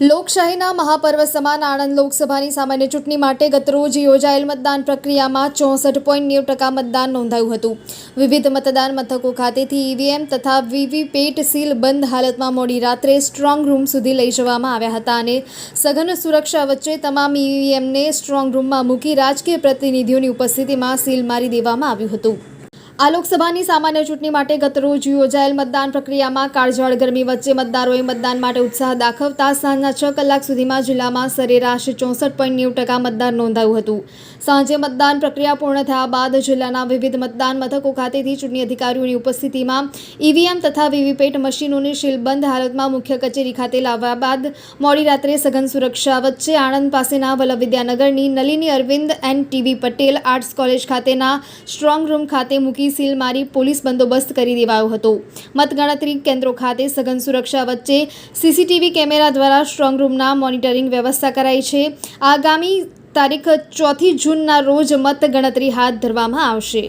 લોકશાહીના મહાપર્વ સમાન આણંદ લોકસભાની સામાન્ય ચૂંટણી માટે ગતરોજ યોજાયેલ મતદાન પ્રક્રિયામાં ચોસઠ પોઈન્ટ નેવું ટકા મતદાન નોંધાયું હતું. વિવિધ મતદાન મથકો ખાતેથી ઈવીએમ તથા વીવીપેટ સીલ બંધ હાલતમાં મોડી રાત્રે સ્ટ્રોંગ રૂમ સુધી લઈ જવામાં આવ્યા હતા અને સઘન સુરક્ષા વચ્ચે તમામ ઈવીએમને સ્ટ્રોંગ રૂમમાં મૂકી રાજકીય પ્રતિનિધિઓની ઉપસ્થિતિમાં સીલ મારી દેવામાં આવ્યું હતું. આ લોકસભાની સામાન્ય ચૂંટણી માટે ગતરોજ યોજાયેલ મતદાન પ્રક્રિયામાં કાળઝાળ ગરમી વચ્ચે મતદારોએ મતદાન માટે ઉત્સાહ દાખવતા સાંજના છ કલાક સુધીમાં જિલ્લામાં સરેરાશ ચોસઠ પોઈન્ટ નેવું ટકા મતદાન નોંધાયું હતું. સાંજે મતદાન પ્રક્રિયા પૂર્ણ થયા બાદ જિલ્લાના વિવિધ મતદાન મથકો ખાતેથી ચૂંટણી અધિકારીઓની ઉપસ્થિતિમાં ઈવીએમ તથા વીવીપેટ મશીનોને શીલબંધ હાલતમાં મુખ્ય કચેરી ખાતે લાવ્યા બાદ મોડી રાત્રે સઘન સુરક્ષા વચ્ચે આણંદ પાસેના Vallabh વિદ્યાનગરની Nalini Arvind and TV Patel arts college ખાતેના સ્ટ્રોંગ રૂમ ખાતે મૂકી સીલ મારી પોલીસ બંદોબસ્ત કરી દેવાયો હતો. મતગણતરી કેન્દ્રો ખાતે સઘન સુરક્ષા વચ્ચે સીસીટીવી કેમેરા દ્વારા સ્ટ્રોંગ રૂમના મોનિટરિંગ વ્યવસ્થા કરાઈ છે. આગામી તારીખ ચોથી જૂનના રોજ મતગણતરી હાથ ધરવામાં આવશે.